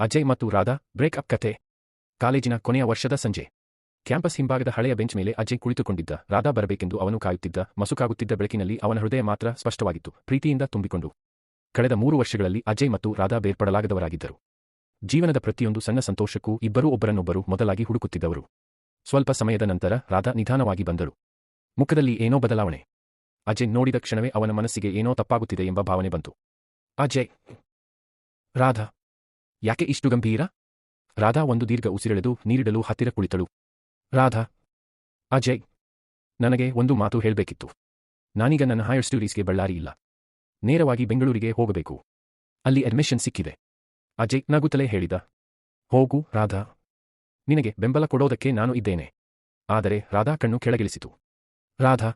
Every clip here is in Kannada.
ಅಜಯ್ ಮತ್ತು ರಾಧಾ, ಬ್ರೇಕ್ ಅಪ್ ಕಥೆ. ಕಾಲೇಜಿನ ಕೊನೆಯ ವರ್ಷದ ಸಂಜೆ. ಕ್ಯಾಂಪಸ್ ಹಿಂಭಾಗದ ಹಳೆಯ ಬೆಂಚ್ ಮೇಲೆ ಅಜಯ್ ಕುಳಿತುಕೊಂಡಿದ್ದ, ರಾಧಾ ಬರಬೇಕೆಂದು ಅವನು ಕಾಯುತ್ತಿದ್ದ, ಮಸುಕಾಗುತ್ತಿದ್ದ ಬೆಳಕಿನಲ್ಲಿ ಅವನ ಹೃದಯ ಮಾತ್ರ ಸ್ಪಷ್ಟವಾಗಿತ್ತು, ಪ್ರೀತಿಯಿಂದ ತುಂಬಿಕೊಂಡು. ಕಳೆದ ಮೂರು ವರ್ಷಗಳಲ್ಲಿ ಅಜಯ್ ಮತ್ತು ರಾಧಾ ಬೇರ್ಪಡಲಾಗದವರಾಗಿದ್ದರು. ಜೀವನದ ಪ್ರತಿಯೊಂದು ಸಣ್ಣ ಸಂತೋಷಕ್ಕೂ ಇಬ್ಬರೂ ಒಬ್ಬರನ್ನೊಬ್ಬರು ಮೊದಲಾಗಿ ಹುಡುಕುತ್ತಿದ್ದವರು. ಸ್ವಲ್ಪ ಸಮಯದ ನಂತರ ರಾಧಾ ನಿಧಾನವಾಗಿ ಬಂದರು. ಮುಖದಲ್ಲಿ ಏನೋ ಬದಲಾವಣೆ. ಅಜಯ್ ನೋಡಿದ ಕ್ಷಣವೇ ಅವನ ಮನಸ್ಸಿಗೆ ಏನೋ ತಪ್ಪಾಗುತ್ತಿದೆ ಎಂಬ ಭಾವನೆ ಬಂತು. ಅಜಯ್. ರಾಧಾ. ಯಾಕೆ ಇಷ್ಟು ಗಂಭೀರ? ರಾಧಾ ಒಂದು ದೀರ್ಘ ಉಸಿರೆಳೆದು ನೀರಿಡಲು ಹತ್ತಿರ ಕುಳಿತಳು. ರಾಧಾ. ಅಜಯ್. ನನಗೆ ಒಂದು ಮಾತು ಹೇಳಬೇಕಿತ್ತು. ನಾನೀಗ ನನ್ನ ಹಾಯರ್ ಸ್ಟಡೀಸ್ಗೆ ಬಳ್ಳಾರಿ ಇಲ್ಲ. ನೇರವಾಗಿ ಬೆಂಗಳೂರಿಗೆ ಹೋಗಬೇಕು. ಅಲ್ಲಿ ಅಡ್ಮಿಷನ್ ಸಿಕ್ಕಿದೆ. ಅಜಯ್ ನಗುತ್ತಲೇ ಹೇಳಿದ. ಹೋಗು, ರಾಧಾ. ನಿನಗೆ ಬೆಂಬಲ ಕೊಡೋದಕ್ಕೆ ನಾನು ಇದ್ದೇನೆ. ಆದರೆ ರಾಧಾ ಕಣ್ಣು ಕೆಳಗಿಳಿಸಿತು. ರಾಧಾ.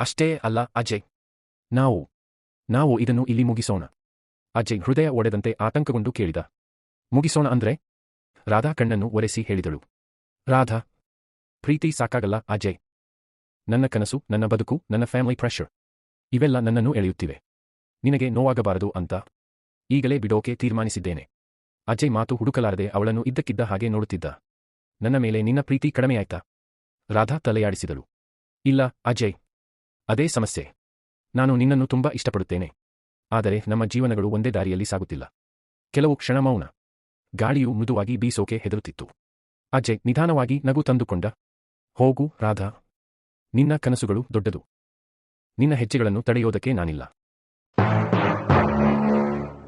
ಅಷ್ಟೇ ಅಲ್ಲ, ಅಜಯ್. ನಾವು. ನಾವು ಇದನ್ನು ಇಲ್ಲಿ ಮುಗಿಸೋಣ. ಅಜಯ್ ಹೃದಯ ಒಡೆದಂತೆ ಆತಂಕಗೊಂಡು ಕೇಳಿದ. ಮುಗಿಸೋಣ ಅಂದ್ರೆ? ರಾಧಾ ಕಣ್ಣನ್ನು ಒರೆಸಿ ಹೇಳಿದಳು. ರಾಧಾ, ಪ್ರೀತಿ ಸಾಕಾಗಲ್ಲ ಅಜಯ್ ನನ್ನ ಕನಸು, ನನ್ನ ಬದುಕು, ನನ್ನ ಫ್ಯಾಮಿಲಿ ಪ್ರೆಷರ್ ಇವೆಲ್ಲ ನನ್ನನ್ನು ಎಳೆಯುತ್ತಿವೆ. ನಿನಗೆ ನೋವಾಗಬಾರದು ಅಂತ ಈಗಲೇ ಬಿಡೋಕೆ ತೀರ್ಮಾನಿಸಿದ್ದೇನೆ. ಅಜಯ್ ಮಾತು ಹುಡುಕಲಾರದೆ ಅವಳನ್ನು ಇದ್ದಕ್ಕಿದ್ದ ಹಾಗೆ ನೋಡುತ್ತಿದ್ದ. ನನ್ನ ಮೇಲೆ ನಿನ್ನ ಪ್ರೀತಿ ಕಡಿಮೆಯಾಯ್ತಾ? ರಾಧಾ ತಲೆಯಾಡಿಸಿದಳು. ಇಲ್ಲ ಅಜಯ್, ಅದೇ ಸಮಸ್ಯೆ. ನಾನು ನಿನ್ನನ್ನು ತುಂಬಾ ಇಷ್ಟಪಡುತ್ತೇನೆ. ಆದರೆ ನಮ್ಮ ಜೀವನಗಳು ಒಂದೇ ದಾರಿಯಲ್ಲಿ ಸಾಗುತ್ತಿಲ್ಲ. ಕೆಲವು ಕ್ಷಣ ಮೌನ. ಗಾಳಿಯು ಮೃದುವಾಗಿ ಬೀಸೋಕೆ ಹೆದರುತ್ತಿತ್ತು. ಅಜಯ್ ನಿಧಾನವಾಗಿ ನಗು ತಂದುಕೊಂಡ, ಹೋಗು ರಾಧಾ, ನಿನ್ನ ಕನಸುಗಳು ದೊಡ್ಡದು. ನಿನ್ನ ಹೆಜ್ಜೆಗಳನ್ನು ತಡೆಯೋದಕ್ಕೆ ನಾನಿಲ್ಲ.